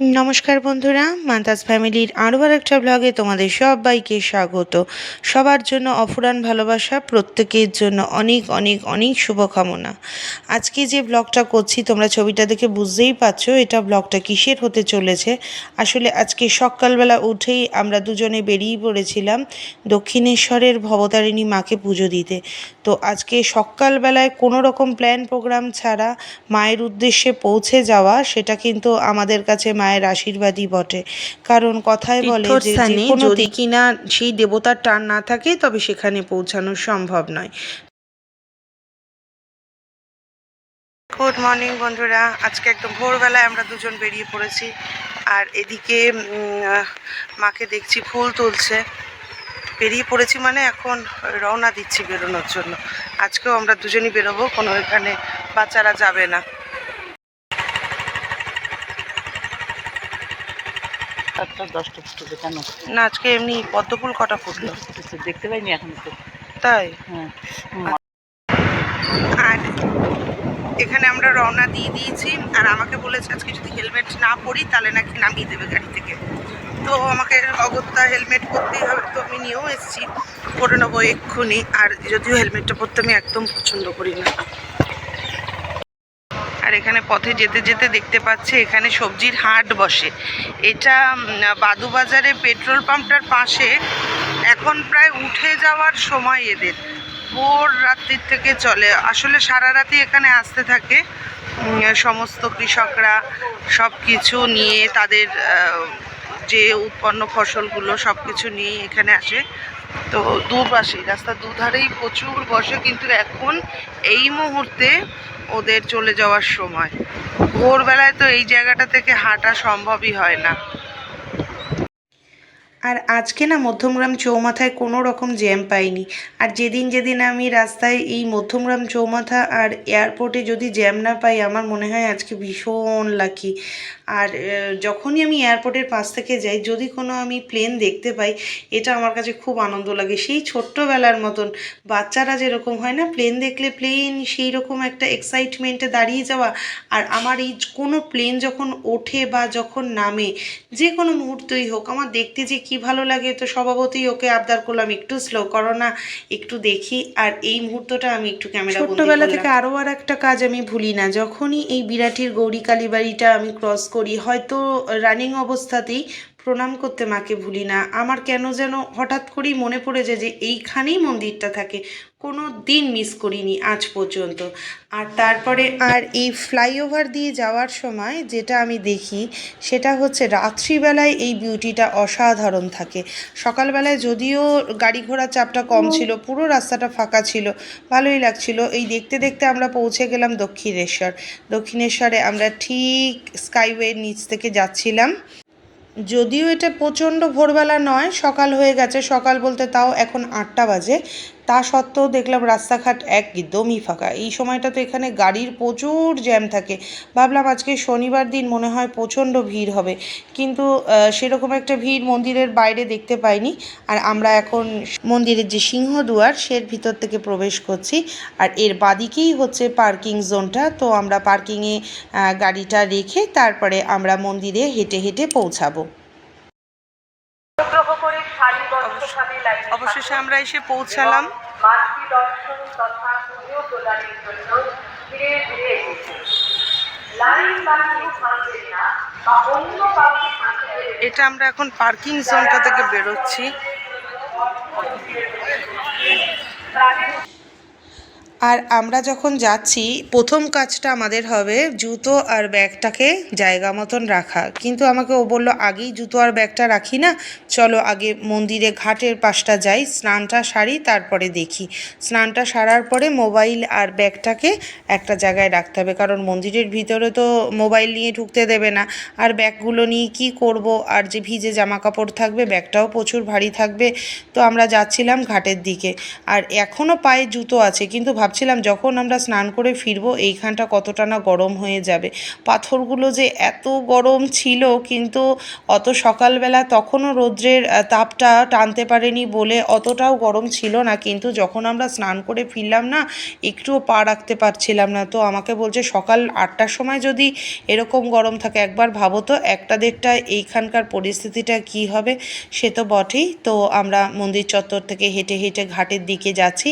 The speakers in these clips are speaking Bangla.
নমস্কার বন্ধুরা মান্তাস ফ্যামিলির আরও একটা ব্লগে তোমাদের সবাইকে স্বাগত। সবার জন্য অফুরান ভালোবাসা, প্রত্যেকের জন্য অনেক অনেক অনেক শুভকামনা। আজকে যে ব্লগটা করছি, তোমরা ছবিটা দেখে বুঝতেই পারছ এটা ব্লগটা কিসের হতে চলেছে। আসলে আজকে সকালবেলা উঠেই আমরা দুজনে বেরিয়ে পড়েছিলাম দক্ষিণেশ্বরের ভবতারিণী মাকে পুজো দিতে। তো আজকে সকালবেলায় কোনো রকম প্ল্যান প্রোগ্রাম ছাড়া মায়ের উদ্দেশ্যে পৌঁছে যাওয়া, সেটা কিন্তু আমাদের কাছে মায়ের আশীর্বাদই বটে। কারণ কথায় বলে যে কোনো যদি কিনা সেই দেবতার টান না থাকে তবে সেখানে পৌঁছানো সম্ভব নয়। গুড মর্নিং বন্ধুরা। আজকে একদম ভোরবেলায় আমরা দুজন বেরিয়ে পড়েছি। আর এদিকে উম, মাকে দেখছি ফুল তুলছে। বেরিয়ে পড়েছি মানে এখন রওনা দিচ্ছি বেরোনোর জন্য। আজকেও আমরা দুজনই বেরোবো কোনো এখানে বাচ্চারা যাবে না। সাতটা দশটা ফুটবে কেন? না আজকে এমনি পদ্মফুল কটা ফুটলো? ফুটেছে দেখতে পাইনি এখন তো। তাই? হ্যাঁ। আর এখানে আমরা রওনা দিয়ে দিয়েছি আর আমাকে বলেছে আজকে যদি হেলমেট না পরি তাহলে নাকি নামিয়ে দেবে গাড়ি থেকে। তো আমাকে অগত্যা হেলমেট পরতেই হবে তো আমি নিয়েও এসেছি। পরে নেব এক্ষুনি আর যদিও হেলমেটটা পরতে আমি একদম পছন্দ করি না। আর এখানে পথে যেতে যেতে দেখতে পাচ্ছে এখানে সবজির হাট বসে। এটা বাদুবাজারে পেট্রোল পাম্পটার পাশে এখন প্রায় উঠে যাওয়ার সময় এদের। ভোর রাত্রির থেকে চলে। আসলে সারা রাতি এখানে আসতে থাকে। সমস্ত কৃষকরা সব কিছু নিয়ে তাদের যে উৎপন্ন ফসলগুলো সব কিছু নিয়ে এখানে আসে। তো দুপাশে, রাস্তার দুধারেই প্রচুর বসে, কিন্তু এখন এই মুহূর্তে ওদের চলে যাওয়ার সময়। ভোরবেলায় তো এই জায়গাটা থেকে হাঁটা সম্ভবই হয় না। আর আজকে না মধ্যমগ্রাম চৌমাথায় কোনো রকম জ্যাম পাইনি। আর যেদিন যেদিন আমি রাস্তায় এই মধ্যমগ্রাম চৌমাথা আর এয়ারপোর্টে যদি জ্যাম না পাই, আমার মনে হয় আজকে ভীষণ লাকি আর যখনই আমি এয়ারপোর্টের পাশ থেকে যাই, যদি কোনো আমি প্লেন দেখতে পাই, এটা আমার কাছে খুব আনন্দ লাগে। সেই ছোট্টবেলার মতন বাচ্চারা যেরকম হয় না প্লেন দেখলে প্লেন সেই রকম একটা এক্সাইটমেন্টে দাঁড়িয়ে যাওয়া। আর আমার এই কোনো প্লেন যখন ওঠে বা যখন নামে, যে কোনো মুহূর্তই হোক, আমার দেখতে যে কি ভালো লাগে? তো স্বভাবতই ওকে আবদার করলাম একটু স্লো করো না একটু দেখি। আর এই মুহূর্তটা আমি একটু ক্যামেরা ছোট্টবেলা থেকে আরও আর একটা কাজ আমি ভুলি না। যখনই এই বিরাটির গৌরী কালীবাড়িটা আমি ক্রস করি হয়তো রানিং অবস্থাতেই প্রণাম করতে মাকে ভুলি না। আমার কেন যেন হঠাৎ করেই মনে পড়ে যায় যে এইখানেই মন্দিরটা থাকে। কোনো দিন মিস করিনি আজ পর্যন্ত। আর তারপরে আর এই ফ্লাইওভার দিয়ে যাওয়ার সময় যেটা আমি দেখি সেটা হচ্ছে রাত্রিবেলায় এই বিউটিটা অসাধারণ থাকে। সকালবেলায় যদিও গাড়ি ঘোড়ার চাপটা কম ছিল পুরো রাস্তাটা ফাঁকা ছিল ভালোই লাগছিল। এই দেখতে দেখতে আমরা পৌঁছে গেলাম দক্ষিণেশ্বর। দক্ষিণেশ্বরে আমরা ঠিক স্কাইওয়ের নিচ থেকে যাচ্ছিলাম। যদিও এটা প্রচণ্ড ভোরবেলা নয় সকাল হয়ে গেছে সকাল বলতে তাও এখন আটটা বাজে। তা সত্ত্বেও দেখলাম রাস্তাঘাট একদমই ফাঁকা। এই সময়টা তো এখানে গাড়ির প্রচুর জ্যাম থাকে। ভাবলাম আজকে শনিবার দিন মনে হয় প্রচণ্ড ভিড় হবে। কিন্তু সেরকম একটা ভিড় মন্দিরের বাইরে দেখতে পাইনি। আর আমরা এখন মন্দিরের যে সিংহদুয়ার, সের ভিতর থেকে প্রবেশ করছি। আর এর বাদিকেই হচ্ছে পার্কিং জোনটা। তো আমরা পার্কিংয়ে গাড়িটা রেখে তারপরে আমরা মন্দিরে হেঁটে হেঁটে পৌঁছাবো অনুগ্রহ করে সারিবদ্ধভাবে লাইনে অবশেষে আমরা এসে পৌঁছালাম মাতৃ দর্শন তথা পুজো প্রদানের জন্য ধীরে ধীরে এসেছে লাইন বা কেউ ভাঙবেন না বা অন্য আমরা এসে পৌঁছালাম। এটা আমরা এখন পার্কিং জোনটা থেকে বেরোচ্ছি। আর আমরা যখন যাচ্ছি, প্রথম কাজটা আমাদের হবে জুতো আর ব্যাগটাকে জায়গা মতন রাখা। কিন্তু আমাকে ও বলল, আগেই জুতো আর ব্যাগটা রাখি না, চলো আগে মন্দিরে ঘাটের পাশটা যাই, স্নানটা সারি, তারপরে দেখি। স্নানটা সারার পরে মোবাইল আর ব্যাগটাকে একটা জায়গায় রাখতে হবে, কারণ মন্দিরের ভিতরে তো মোবাইল নিয়ে ঢুকতে দেবে না। আর ব্যাগগুলো নিয়ে কি করব? আর যে ভিজে জামা কাপড় থাকবে, ব্যাগটাও প্রচুর ভারী থাকবে। তো আমরা যাচ্ছিলাম ঘাটের দিকে। আর এখনও পায়ে জুতো আছে, কিন্তু ভাব ভাবছিলাম যখন আমরা স্নান করে ফিরবো, এইখানটা কতটা না গরম হয়ে যাবে। পাথরগুলো যে এত গরম ছিল, কিন্তু অত সকালবেলা তখনও রৌদ্রের তাপটা টানতে পারেনি বলে অতটাও গরম ছিল না। কিন্তু যখন আমরা স্নান করে ফিরলাম না, একটুও পা রাখতে পারছিলাম না। তো আমাকে বলছে, সকাল আটটার সময় যদি এরকম গরম থাকে, একবার ভাবো তো, একটা দেড়টায় এইখানকার পরিস্থিতিটা কি হবে? সে তো বটেই। তো আমরা মন্দির চত্বর থেকে হেঁটে হেঁটে ঘাটের দিকে যাচ্ছি।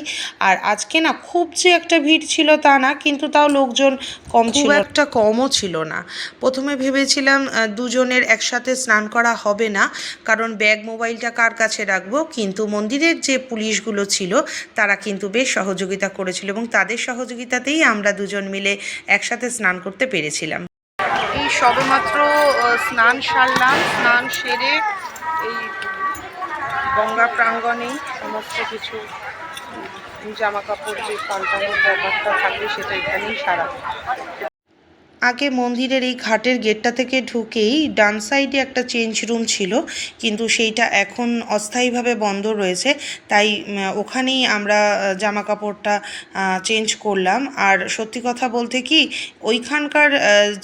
আর আজকে না খুব যে একটা ভিড় ছিল তা না কিন্তু তাও লোকজন কম ছিল। একটা কমও ছিল না। প্রথমে ভেবেছিলাম দুজনের একসাথে স্নান করা হবে না কারণ ব্যাগ মোবাইলটা কার কাছে রাখব? কিন্তু মন্দিরের যে পুলিশগুলো ছিল তারা কিন্তু বেশ সহযোগিতা করেছিল এবং তাদের সহযোগিতাতেই আমরা দুজন মিলে একসাথে স্নান করতে পেরেছিলাম। এই সবেমাত্র স্নান সারলাম স্নান সেরে এই গঙ্গা প্রাঙ্গণেই সমস্ত কিছু জামা কাপড় যে পাল্টানোর ব্যাপারটা থাকে সেটা এখানেই সারা। আগে মন্দিরের এই ঘাটের গেটটা থেকে ঢুকেই ডান সাইডে একটা চেঞ্জ রুম ছিল, কিন্তু সেইটা এখন অস্থায়ীভাবে বন্ধ রয়েছে। তাই ওখানেই আমরা জামা কাপড়টা চেঞ্জ করলাম। আর সত্যি কথা বলতে কি, ওইখানকার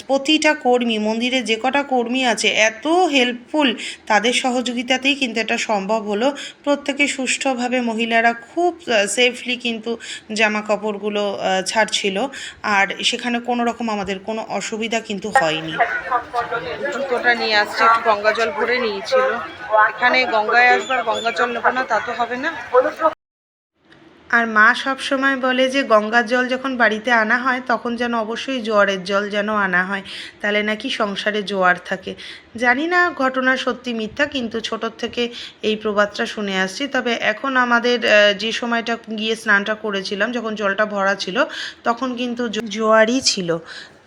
প্রতিটা কর্মী মন্দিরে যে কটা কর্মী আছে, এত হেল্পফুল তাদের সহযোগিতাতেই কিন্তু এটা সম্ভব হলো। প্রত্যেকে সুষ্ঠুভাবে মহিলারা খুব সেফলি কিন্তু জামা কাপড়গুলো ছাড়ছিল। আর সেখানে কোনো রকম আমাদের কোনো অসুবিধা কিন্তু হয়নি। জুতোটা নিয়ে আসছে একটু গঙ্গা জল ভরে নিয়েছিল। এখানে গঙ্গায় আসবার গঙ্গা জল নেব না তা তো হবে না। আর মা সব সময় বলে যে গঙ্গার জল যখন বাড়িতে আনা হয় তখন যেন অবশ্যই জোয়ারের জল যেন আনা হয়। তাহলে নাকি সংসারে জোয়ার থাকে। জানি না ঘটনা সত্যি মিথ্যা কিন্তু ছোটোর থেকে এই প্রবাদটা শুনে আসছি। তবে এখন আমাদের যে সময়টা গিয়ে স্নানটা করেছিলাম যখন জলটা ভরা ছিল তখন কিন্তু জোয়ারই ছিল।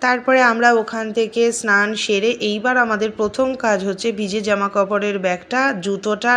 তারপরে আমরা ওখান থেকে স্নান সেরে এইবার আমাদের প্রথম কাজ হচ্ছে ভিজে জামা কাপড়ের ব্যাগটা, জুতোটা